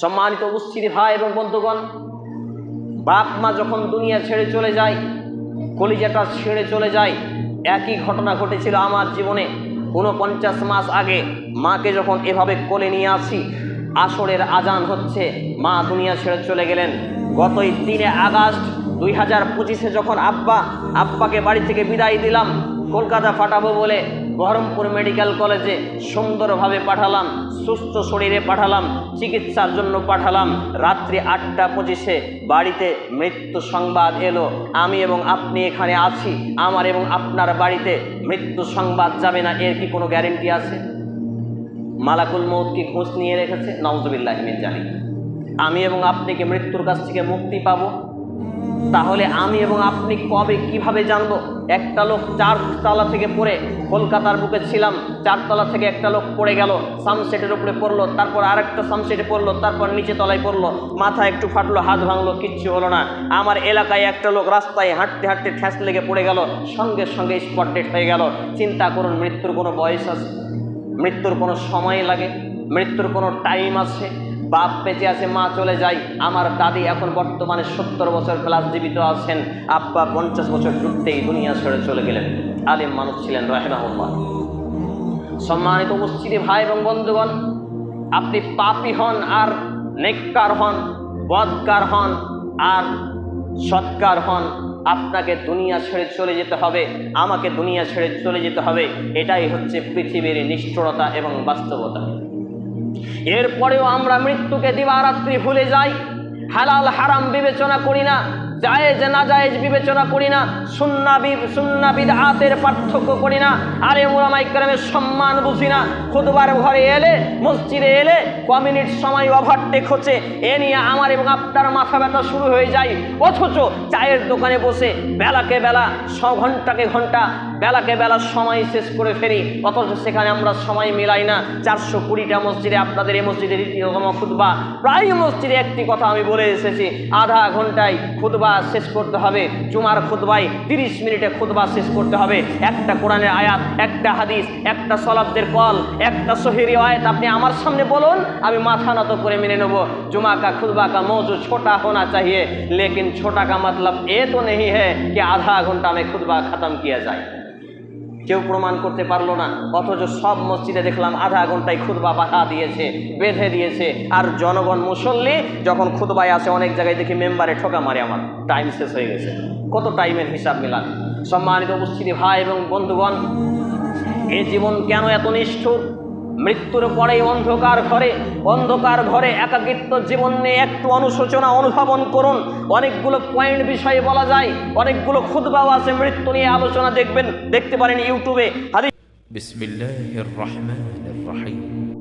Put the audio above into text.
সম্মানিত উপস্থিতি ভাই এবং বন্ধুগণ, বাপ মা যখন দুনিয়া ছেড়ে চলে যায়, কলিজাটা ছেড়ে চলে যায়, একই ঘটনা ঘটেছিল আমার জীবনে। উনপঞ্চাশ মাস আগে মাকে যখন এভাবে কোলে নিয়ে আসি, আসরের আজান হচ্ছে, মা দুনিয়া ছেড়ে চলে গেলেন। গতই তিনে আগস্ট দুই হাজার পঁচিশে যখন আব্বা, আব্বাকে বাড়ি থেকে বিদায় দিলাম, কলকাতা পাঠাবো বলে বহরমপুর মেডিকেল কলেজে সুন্দরভাবে পাঠালাম, সুস্থ শরীরে পাঠালাম, চিকিৎসার জন্য পাঠালাম। রাত্রি আটটা পঁচিশে বাড়িতে মৃত্যু সংবাদ এলো। আমি এবং আপনি এখানে আছি, আমার এবং আপনার বাড়িতে মৃত্যু সংবাদ যাবে না, এর কি কোনো গ্যারেন্টি আছে? মালাকুল মৌত কি নিয়ে রেখেছে? নওজবিল্লাহ মিন জানি আমি এবং আপনি কি মৃত্যুর কাছ থেকে মুক্তি পাবো? তাহলে আমি এবং আপনি কবে কীভাবে জানব? একটা লোক চার তলা থেকে পড়ে, কলকাতার বুকে ছিলাম চারতলা থেকে একটা লোক পড়ে গেল সানসেটের উপরে পড়ল, তারপর আরেকটা সানসেটে পড়ল, তারপর নিচে তলায় পড়ল, মাথা একটু ফাটলো, হাত ভাঙলো, কিচ্ছু হলো না। আমার এলাকায় একটা লোক রাস্তায় হাঁটতে হাঁটতে ঠ্যাস লেগে পড়ে গেল, সঙ্গে সঙ্গে স্পট ডেট হয়ে গেল। চিন্তা করুন, মৃত্যুর কোনো বয়স আছে? মৃত্যুর কোনো সময় লাগে? মৃত্যুর কোনো টাইম আছে? বাপ বেঁচে আছে, মা চলে যায়। আমার দাদি এখন বর্তমানে সত্তর বছর প্লাস জীবিত আছেন। আব্বা পঞ্চাশ বছর ঢুকতেই দুনিয়া ছেড়ে চলে গেলেন। আলিম মানুষ ছিলেন, রাহেমাহুল্লাহ। সম্মানিত উপস্থিতি ভাই এবং বন্ধুগণ, আপনি পাপি হন আর নেককার হন, বদকার হন আর সৎকার হন, আপনাকে দুনিয়া ছেড়ে চলে যেতে হবে, আমাকে দুনিয়া ছেড়ে চলে যেতে হবে। এটাই হচ্ছে পৃথিবীর নিষ্ঠুরতা এবং বাস্তবতা। এরপরেও আমরা মৃত্যুকে দিবারাত্রি ভুলে যাই। হালাল হারাম বিবেচনা করি না। জায়েজ না জায়েজ বিবেচনা করি না, সুন্না বি- সুন্না বিদআতের পার্থক্য করি না, আরে মুরামাই কেরামের সম্মান বুঝি না, খুদবার ঘরে এলে, মসজিদে এলে ক মিনিট সময় ওভারটেক হচ্ছে, এ নিয়ে আমার এবং আপনার মাথা ব্যথা শুরু হয়ে যায়, অথচ চায়ের দোকানে বসে বেলাকে বেলা ছ ঘন্টাকে ঘণ্টা, বেলাকে বেলা সময় শেষ করে ফেরি অথচ সেখানে আমরা সময় মিলাই না, চারশো কুড়িটা মসজিদে আপনাদের এই মসজিদে দ্বিতীয়তম খুদবা, প্রায় মসজিদে একটি কথা আমি বলে এসেছি, আধা ঘন্টায় খুদবা শেষ করতে হবে জুমার খুদবায় তিরিশ মিনিটে খুদবা শেষ করতে হবে একটা কোরআনের আয়াত একটা হাদিস একটা সলাবদের কল একটা সহিরি আয়াত আপনি আমার সামনে বলুন আমি মাথা নত করে মেনে নেব जुमा का खुतबा का मौजू छोटा होना चाहिए लेकिन छोटा का मतलब ये तो नहीं है कि आधा घंटा में खुतबा ख़त्म किया जाए কেউ প্রমাণ করতে পারল না। অথচ সব মসজিদে দেখলাম আধা ঘন্টায় খুদবা বাধা দিয়েছে, বেঁধে দিয়েছে। আর জনগণ মুসল্লি যখন খুতবায় আসে, অনেক জায়গায় দেখি মেম্বারে ঠোকা মারে আমার। টাইম শেষ হয়ে গেছে। কত টাইমের হিসাব মিলান? সম্মানিত উপস্থিতি ভাই এবং বন্ধুগণ, এই জীবন কেন এত নিষ্ঠুর? মৃত্যুর পরে অন্ধকার ঘরে অন্ধকার ঘরে একাকিত্ব জীবন নিয়ে একটু অনুশোচনা, অনুধাবন করুন। অনেকগুলো পয়েন্ট বিষয়ে বলা যায়, অনেকগুলো খুদবাও আছে, মৃত্যু নিয়ে আলোচনা দেখবেন। দেখতে পারেন ইউটিউবে হাদিস বিসমিল্লাহির রহমানির রহিম।